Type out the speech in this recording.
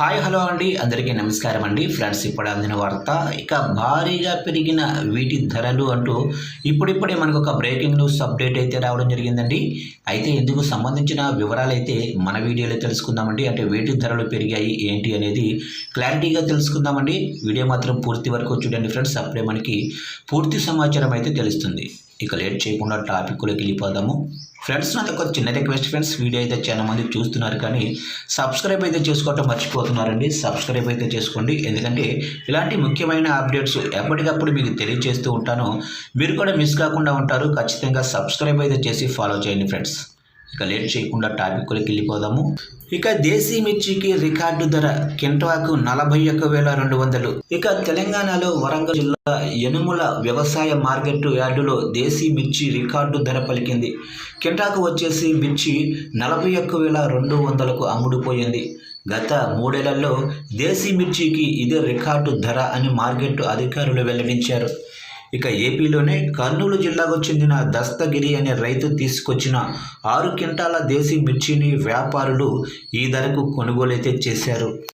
Hi hello అండి. అందరికీ నమస్కారం అండి. ఫ్రెండ్స్ ఇప్పుడు అందిన వార్త ఇక భారీగా పెరిగిన వీటి ధరలు అంటూ ఇప్పుడిప్పుడే మనకు ఒక బ్రేకింగ్ న్యూస్ అప్డేట్ అయితే రావడం జరిగిందండి. అయితే ఇందుకు సంబంధించిన వివరాలు అయితే మన వీడియోలో తెలుసుకుందామండి. అంటే వీటి ధరలు పెరిగాయి ఏంటి అనేది క్లారిటీగా తెలుసుకుందామండి. వీడియో మాత్రం పూర్తి వరకు చూడండి ఫ్రెండ్స్. అప్పుడే మనకి పూర్తి సమాచారం అయితే తెలుస్తుంది. ఇక లేట్ చేయకుండా టాపిక్లోకి వెళ్ళిపోదాము. ఫ్రెండ్స్ నాకు ఒక చిన్న రిక్వెస్ట్ ఫ్రెండ్స్ వీడియో అయితే చాలా మంది చూస్తున్నారు కానీ సబ్స్క్రైబ్ అయితే చేసుకోవటం మర్చిపోతున్నారండి. సబ్స్క్రైబ్ అయితే చేసుకోండి. ఎందుకంటే ఇలాంటి ముఖ్యమైన అప్డేట్స్ ఎప్పటికప్పుడు మీకు తెలియజేస్తూ ఉంటాను. మీరు కూడా మిస్ కాకుండా ఉంటారు. ఖచ్చితంగా సబ్స్క్రైబ్ అయితే చేసి ఫాలో చేయండి ఫ్రెండ్స్. ఇక లేట్ చేయకుండా టాపిక్లోకి వెళ్ళిపోదాము. ఇక దేశీ మిర్చికి రికార్డు ధర కింటాకు నలభై ఒక్క వేల రెండు వందలు. ఇక తెలంగాణలో వరంగల్ జిల్లా యనుముల వ్యవసాయ మార్కెట్ యార్డులో దేశీ మిర్చి రికార్డు ధర పలికింది. కింటాకు వచ్చేసి మిర్చి నలభై ఒక్క వేల రెండు వందలకు అమ్ముడుపోయింది. గత మూడేళ్ళలో దేశీ మిర్చికి ఇదే రికార్డు ధర అని మార్కెట్ అధికారులు వెల్లడించారు. ఇక ఏపీలోనే కర్నూలు జిల్లాకు చెందిన దస్తగిరి అనే రైతు తీసుకొచ్చిన ఆరు క్వింటాల దేశీ మిర్చిని వ్యాపారులు ఈ ధరకు కొనుగోలైతే చేశారు.